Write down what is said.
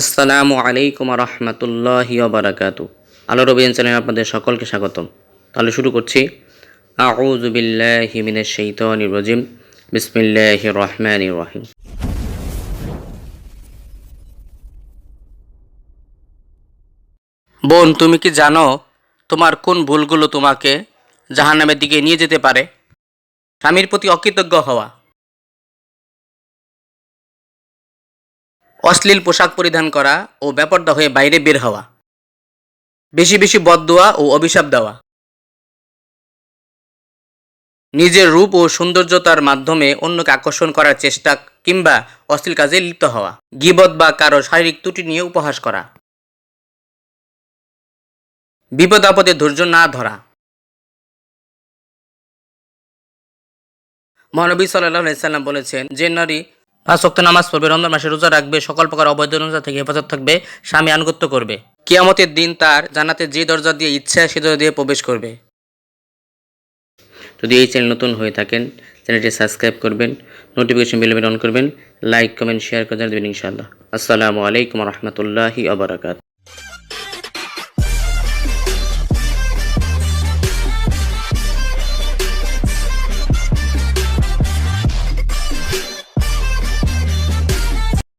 আসসালামু আলাইকুম রহমতুল্লাহি বারাকাতু। আলো রবিয়ান চ্যানেলে আপনাদের সকলকে স্বাগতম। তাহলে শুরু করছি। রাজিম। বিসমিল্লাহির রহিম। বোন, তুমি কি জানো তোমার কোন ভুলগুলো তোমাকে জাহান্নামের দিকে নিয়ে যেতে পারে? স্বামীর প্রতি অকৃতজ্ঞ হওয়া। অশ্লীল পোশাক পরিধান করা ও ব্যাপারটা হয়ে বাইরে বের হওয়া। বেশি বেশি বদদোয়া ও অভিশাপ দেওয়া। নিজের রূপ ও সৌন্দর্যতার মাধ্যমে অন্যকে আকর্ষণ করার চেষ্টা কিংবা অশ্লীল কাজে লিপ্ত হওয়া। গিবত বা কারও শারীরিক ত্রুটি নিয়ে উপহাস করা। বিপদ আপদে ধৈর্য না ধরা। মহানবী সাল্লাহ সাল্লাম বলেছেন, যে নারী পাঁচ ওয়াক্ত নামাজ পড়বে, রমজান মাসে রোজা রাখবে, সকল প্রকার অবৈধ রোজা থেকে হেফাজত থাকবে, স্বামী আনুগত্য করবে। কিয়ামতের দিন তার জানাতে যে দরজা দিয়ে ইচ্ছা সে দরজা দিয়ে প্রবেশ করবে। যদি এই চ্যানেল নতুন হয়ে থাকেন, চ্যানেলটি সাবস্ক্রাইব করবেন, নোটিফিকেশন বেল অন করবেন, লাইক, কমেন্ট, শেয়ার করে দেবেন ইনশাআল্লাহ। আসসালামু আলাইকুম রহমতুল্লাহি আবরাকাত